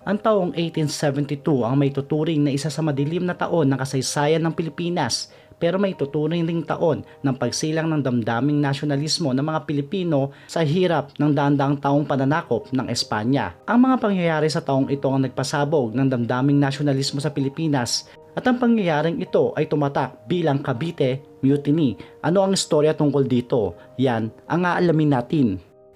Ang taong 1872 ang may tuturing na isa sa madilim na taon ng kasaysayan ng Pilipinas pero may tuturing ring taon ng pagsilang ng damdaming nasyonalismo ng mga Pilipino sa hirap ng daang taong pananakop ng Espanya. Ang mga pangyayari sa taong ito ang nagpasabog ng damdaming nasyonalismo sa Pilipinas at ang pangyayaring ito ay tumatak bilang Cavite Mutiny. Ano ang istorya tungkol dito? Yan ang aalamin natin.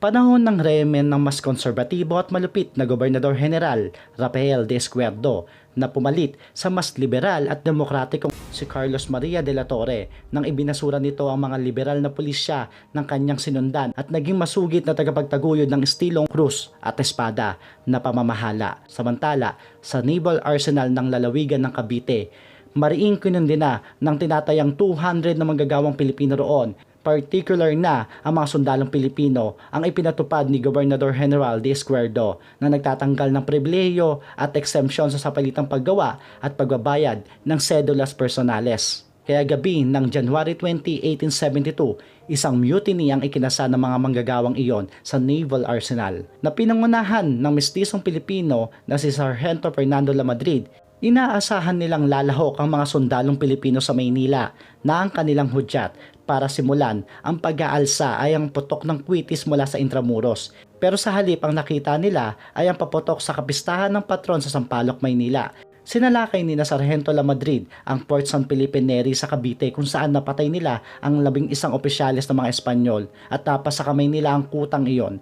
Panahon ng remen ng mas konserbatibo at malupit na Gobernador General Rafael de Escuerdo na pumalit sa mas liberal at demokratikong si Carlos Maria de la Torre nang ibinasura nito ang mga liberal na pulisya ng kanyang sinundan at naging masugit na tagapagtaguyod ng estilong krus at espada na pamamahala. Samantala, sa Naval Arsenal ng lalawigan ng Cavite, mariing kinundina ng tinatayang 200 na manggagawang Pilipino roon particular na ang mga sundalong Pilipino ang ipinatupad ni Gobernador General de Escuerdo na nagtatanggal ng pribileyo at exemption sa sapalitang paggawa at pagbabayad ng sedulas personales. Kaya gabi ng January 20, 1872, isang mutiny ang ikinasa ng mga manggagawang iyon sa Naval Arsenal na pinangunahan ng mistisong Pilipino na si Sargento Fernando Lamadrid Inaasahan nilang lalahok ang mga sundalong Pilipino sa Maynila na ang kanilang hudyat para simulan ang pag-aalsa ay ang putok ng kwitis mula sa Intramuros. Pero sa halip ang nakita nila ay ang paputok sa kapistahan ng patron sa Sampaloc, Maynila. Sinalakay ni na Sargento La Madrid ang Port San Felipe Neri sa Cavite kung saan napatay nila ang labing isang opisyalis ng mga Espanyol at tapas sa kamay nila ang kutang iyon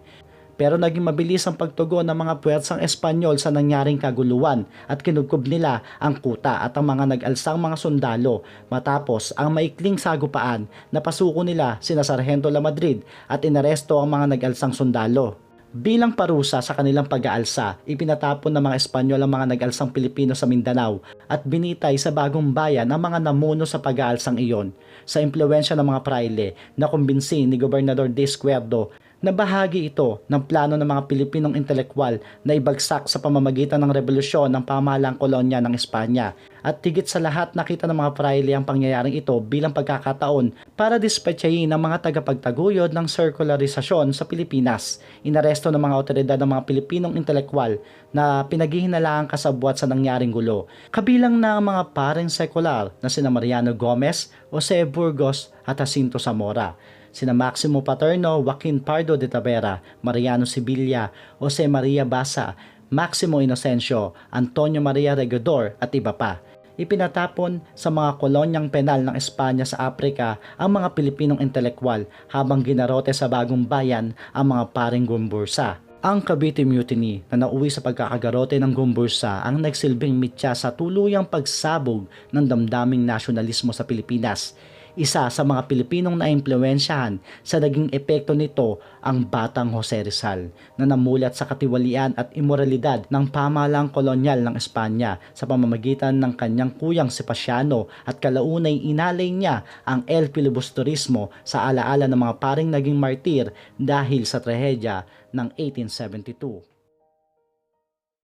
pero naging mabilis ang pagtugon ng mga puwersang Espanyol sa nangyaring kaguluhan at kinugkob nila ang kuta at ang mga nag-alsang mga sundalo matapos ang maikling sagupaan na pasuko nila sina Sargento La Madrid at inaresto ang mga nag-alsang sundalo. Bilang parusa sa kanilang pag-aalsa, ipinatapon ng mga Espanyol ang mga nag-alsang Pilipino sa Mindanao at binitay sa bagong bayan ang mga namuno sa pag-aalsang iyon. Sa impluensya ng mga praile na kumbinsi ni Gobernador Descuerdo na bahagi ito ng plano ng mga Pilipinong intelektual na ibagsak sa pamamagitan ng revolusyon ng pamahalang kolonya ng Espanya. At tigit sa lahat nakita ng mga praile ang pangyayaring ito bilang pagkakataon para dispatchayin ng mga tagapagtaguyod ng circularisasyon sa Pilipinas. Inaresto ng mga otoridad ng mga Pilipinong intelektual na pinaghihinalaan kasabwat sa nangyaring gulo. Kabilang na ang mga pareng sekular na sina Mariano Gomez, Jose Burgos at Jacinto Zamora sina Maximo Paterno, Joaquin Pardo de Tavera, Mariano Sibilia, Jose Maria Basa, Maximo Inocencio, Antonio Maria Regidor at iba pa. Ipinatapon sa mga kolonyang penal ng Espanya sa Afrika ang mga Pilipinong intelektual habang ginarote sa bagong bayan ang mga paring gumbursa. Ang Cavite Mutiny na nauwi sa pagkakagarote ng Gumbursa ang nagsilbing mitya sa tuluyang pagsabog ng damdaming nasyonalismo sa Pilipinas isa sa mga Pilipinong naimpluensyahan sa naging epekto nito ang batang Jose Rizal na namulat sa katiwalian at imoralidad ng pamahalang kolonyal ng Espanya sa pamamagitan ng kanyang kuyang si Pasiano at kalaunay inalay niya ang El Filibusterismo sa alaala ng mga paring naging martir dahil sa trahedya ng 1872.